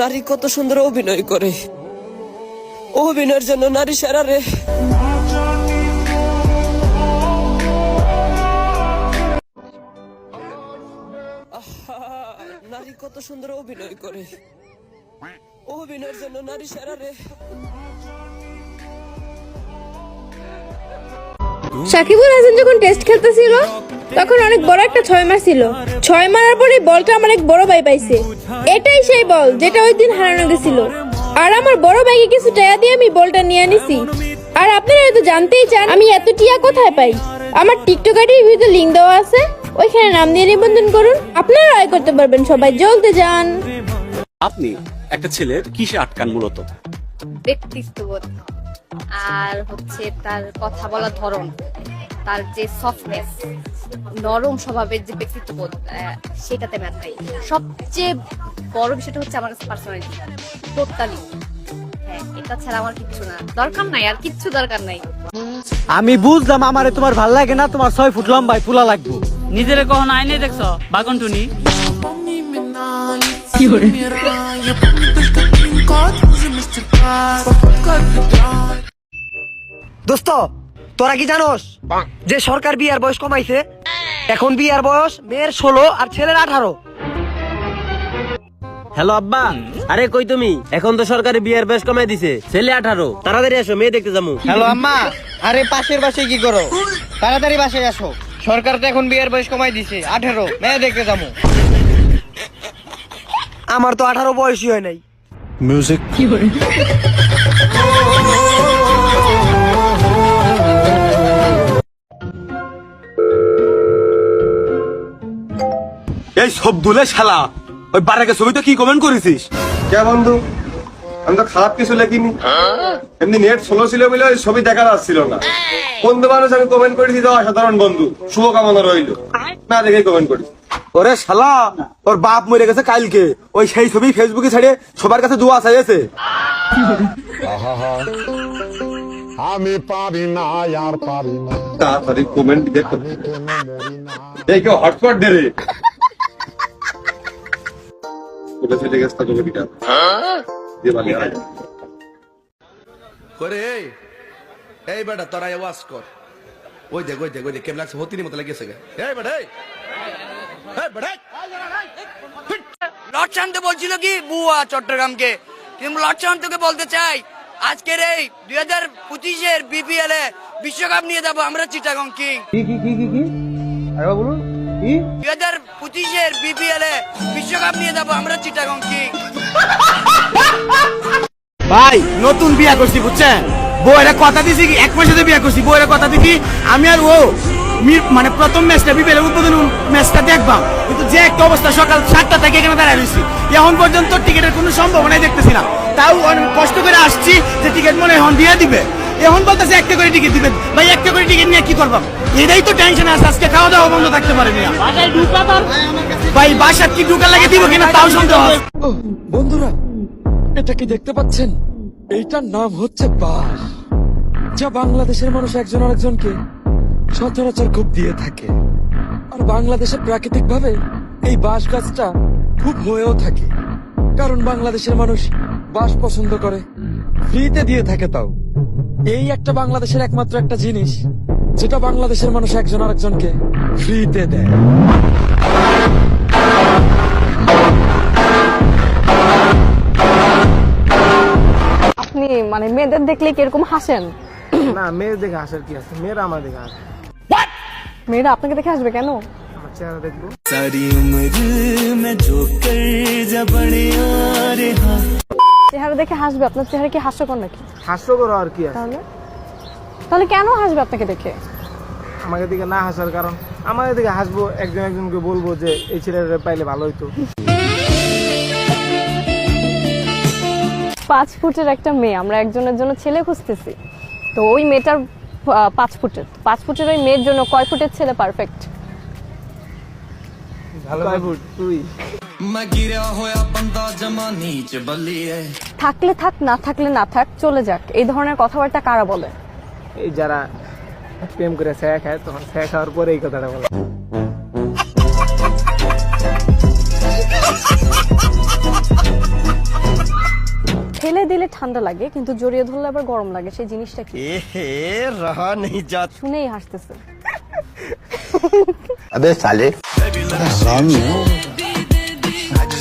নারী কত সুন্দর অভিনয় করে। অভিনয়ের জন্য নারী সেরা রে। নারী কত সুন্দর অভিনয় করে। অভিনয়ের জন্য নারী সেরা রে। সাকিবুল হাসান যখন টেস্ট খেলতেছিল তখন অনেক বড় একটা ছয় মার ছিল। ছয় মারার পরে বলটা আমার এক বড় ভাই পাইছে। এটাই সেই বল যেটা ওই দিন হারানো গেছিল। আর আমার বড় ভাইকে কিছু টাকা দিয়ে আমি বলটা নিয়ে নিছি আর আপনারা হয়তো জানতেই চান আমি এত টিয়া কোথায় পাই? আমার টিকটক আইডির ভিতরে লিঙ্ক দেওয়া আছে। ওইখানে নাম দিয়ে নিবন্ধন করুন। আপনারা আয় করতে পারবেন সবাই। জলদি যান। আপনি একটা ছেলের কিসে আটকান মূলত? ব্যক্তিত্ববোধ। আর হচ্ছে তার কথা বলার ধরন। তার যে সফটনেস নরম স্বভাবের যে ব্যক্তিত্ববোধ সেটাতে ম্যাথাই সবচেয়ে বড় বিষয়টা হচ্ছে আমার কাছে পার্সোনালিটি টোটালি। হ্যাঁ এটা ছাড়া আমার কিচ্ছু না। দরকার নাই আর কিচ্ছু দরকার নাই। আমি বুঝলাম আমারে তোমার ভালো লাগে না তোমার ছয় ফুট লম্বায় তুলা লাগবো। নিজেরে কখনো আইনে দেখছ? বাগন টুনি দোস্ত তোরা কি জানোস যে সরকার বিয়ার বয়স কমাইছে? এখন বিয়ার বয়স মেয়ের ষোলো আর ছেলের আঠারো। হ্যালো আব্বা। আরে কই তুমি? এখন তো সরকারি বিয়ের বয়স কমাই দিছে ছেলে আঠারো। তাড়াতাড়ি আসো মেয়ে দেখতে যাব। হ্যালো আম্মা আরে পাশের বাসায় কি করো? তাড়াতাড়ি বাসায় আসো। সরকার তো এখন বিয়ের বয়স কমাই দিছে আঠেরো মেয়ে দেখতে যাব। আমার তো আঠারো বয়সই হয় নাই। এই সব দুলে শালা। ওই বারাকে ছবি তো কি কমেন্ট করেছিস? কে বন্ধু? আমি তো খারাপ কিছু লেখিনি। এমনি নেট স্লো ছিল বলে ওই ছবি দেখা যাচ্ছিল না। বন্ধু মানুষ আমি কমেন্ট করেছি তো অসাধারণ বন্ধু। শুভকামনা রইল। না দেখে কমেন্ট করি। ওরে শালা ওর বাপ মরে গেছে কালকে। ওই সেই ছবি ফেসবুকে ছাড়ে সবার কাছে দোয়া চাইছে। আমি পারি না আর পারি না। তাড়াতাড়ি কমেন্ট দেখো। এই কেউ হটস্পট দে রে। কোথা চলে গেছে তা তোকে দিটা দিয়ে বালি আয়। করে এই এই বেটা তোরা আওয়াজ কর। ওই দেখ ওই দেখ ওই দেখ কেমন লাগছে? হতিনি মতো লাগিয়েছে গে। এই বেটা এই। এই বেটা লটশান্ত বলছিল কি বুয়া চট্টগ্রামকে। কিন্তু লটশান্তকে বলতে চাই আজকের এই দুই হাজার পঁচিশের বিপিএল এ বিশ্বকাপ নিয়ে যাব আমরা চিটাগং কিং। দুই হাজার পঁচিশের বিপিএল এ বিশ্বকাপ নিয়ে যাব আমরা চিটাগং কিং? ভাই নতুন বিয়া করছি বুঝছেন? বউয়েরা কথা দিছি কি? এক মাসে বিয়া করছি বউয়েরা কথা দিছি আমি আর ও মানে প্রথম ম্যাচটা বিপিএল উদ্বোধন ম্যাচটা দেখবাম। কিন্তু যে একটা অবস্থা সকাল সাতটা থেকে এখানে দাঁড়ায় রয়েছি। এখন পর্যন্ত টিকিটের কোনো সম্ভাবনাই দেখতেছি না। তাও কষ্ট করে আসছি যে টিকিট মনে এখন দিয়ে দিবে। এখন বলতেছে একটা করে টিকিট দিবে ভাই, একটা করে টিকিট নিয়ে কি করবাম এটাই তো টেনশন আছে, আজকে খাওয়া দাওয়া বন্ধ থাকতে পারে ভাই বাসার কি ঢুকা লাগে দিব কিনা তাও সন্দেহ আছে। বন্ধুরা, এটা কি দেখতে পাচ্ছেন? এইটার নাম হচ্ছে বাস, যা বাংলাদেশের মানুষ একজন আরেকজনকে সচরাচর খুব দিয়ে থাকে। আর বাংলাদেশে প্রাকৃতিক ভাবে এই বাঁশ গাছটা খুব হয়েও থাকে। কারণ বাংলাদেশের মানুষ বাঁশ পছন্দ করে, ফ্রিতে দিয়ে থাকে তাও। এই একটা বাংলাদেশের একমাত্র একটা জিনিস যেটা বাংলাদেশের মানুষ একজন আরেকজনকে ফ্রিতে দেয়। আপনি মানে মেয়েদের দেখলে কীরকম হাসেন? না মেয়ে দেখে আসার কি আছে? মেয়েরা আমার দেখে আসে মেয়েরা আপনাকে দেখে আসবে কেন? আমার চেহারা দেখব। চেহারা দেখে হাসবে আপনার চেহারা কি হাস্যকর নাকি? হাস্যকর আর কি আছে? তাহলে? তাহলে কেন হাসবে আপনাকে দেখে? আমাকে দিকে না হাসার কারণ আমাকে দিকে হাসবো একজন একজনকে বলব যে এই ছেলেটা পাইলে ভালো হইতো। পাঁচ ফুটের একটা মেয়ে আমরা একজনের জন্য ছেলে খুঁজতেছি। তো ওই মেয়েটার পাঁচ ফুটের পাঁচ ফুটের ওই মেয়ের জন্য কয় ফুটের ছেলে পারফেক্ট ভালো ফুট? তুই থাকলে থাক না থাকলে না থাক চলে যাক এই ধরনের কথাবার্তা কারা বলে এই যারা প্রেম করে স্যা খায় তখন স্যা খাওয়ার পরে এই কথাটা বলে ঠান্ডা লাগে কিন্তু জড়িয়ে ধরলে আবার গরম লাগে সেই জিনিসটা কি এ হে রহা নেই যা শুনেই হাসতেছে अबे साले অত্যন্ত ভালো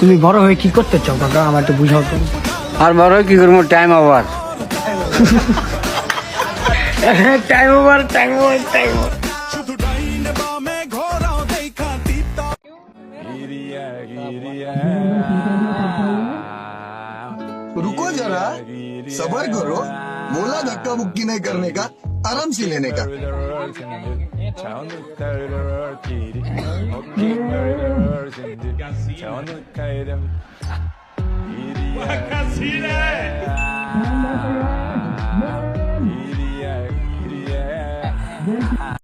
তুমি বড় হয়ে কি করতে চাও কাকা আমার একটু বুঝাও তো আর বড় কি করবো time over time over time over time रुको जरा सबर करो बोला धक्का मुक्की नहीं करने का आराम से लेने का Tanıdıklarıdır kiri Okkinlarıdır şimdi Tanıdıklarım Kiri Vakasıyla Vakasıyla